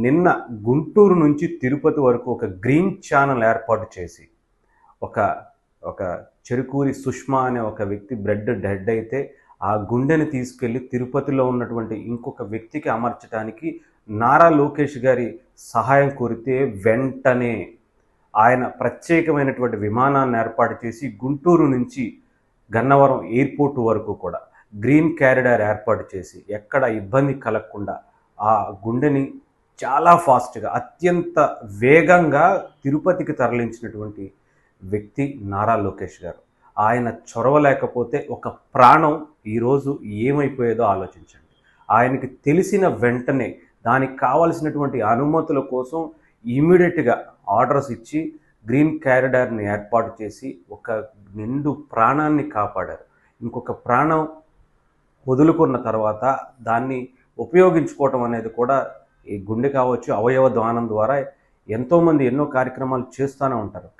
నిన్న గుంటూరు నుంచి తిరుపతి వరకు ఒక గ్రీన్ ఛానల్ ఏర్పాటు చేసి ఒక ఒక చెరుకూరి సుష్మా అనే ఒక వ్యక్తి బ్రెడ్ డెడ్ అయితే ఆ గుండెని తీసుకెళ్ళి తిరుపతిలో ఉన్నటువంటి ఇంకొక వ్యక్తికి అమర్చడానికి నారా లోకేష్ గారి సహాయం కోరితే వెంటనే ఆయన ప్రత్యేకమైనటువంటి విమానాన్ని ఏర్పాటు చేసి గుంటూరు నుంచి గన్నవరం ఎయిర్పోర్ట్ వరకు కూడా గ్రీన్ క్యారిడార్ ఏర్పాటు చేసి ఎక్కడ ఇబ్బంది కలగకుండా ఆ గుండెని చాలా ఫాస్ట్గా అత్యంత వేగంగా తిరుపతికి తరలించినటువంటి వ్యక్తి నారా లోకేష్ గారు. ఆయన చొరవ లేకపోతే ఒక ప్రాణం ఈరోజు ఏమైపోయేదో ఆలోచించండి. ఆయనకి తెలిసిన వెంటనే దానికి కావలసినటువంటి అనుమతుల కోసం ఇమీడియట్గా ఆర్డర్స్ ఇచ్చి గ్రీన్ క్యారిడార్ని ఏర్పాటు చేసి ఒక నిండు ప్రాణాన్ని కాపాడారు. ఇంకొక ప్రాణం వదులుకున్న తర్వాత దాన్ని ఉపయోగించుకోవటం అనేది కూడా ఈ గుండె కావచ్చు అవయవ దానం ద్వారా ఎంతోమంది ఎన్నో కార్యక్రమాలు చేస్తూనే ఉంటారు.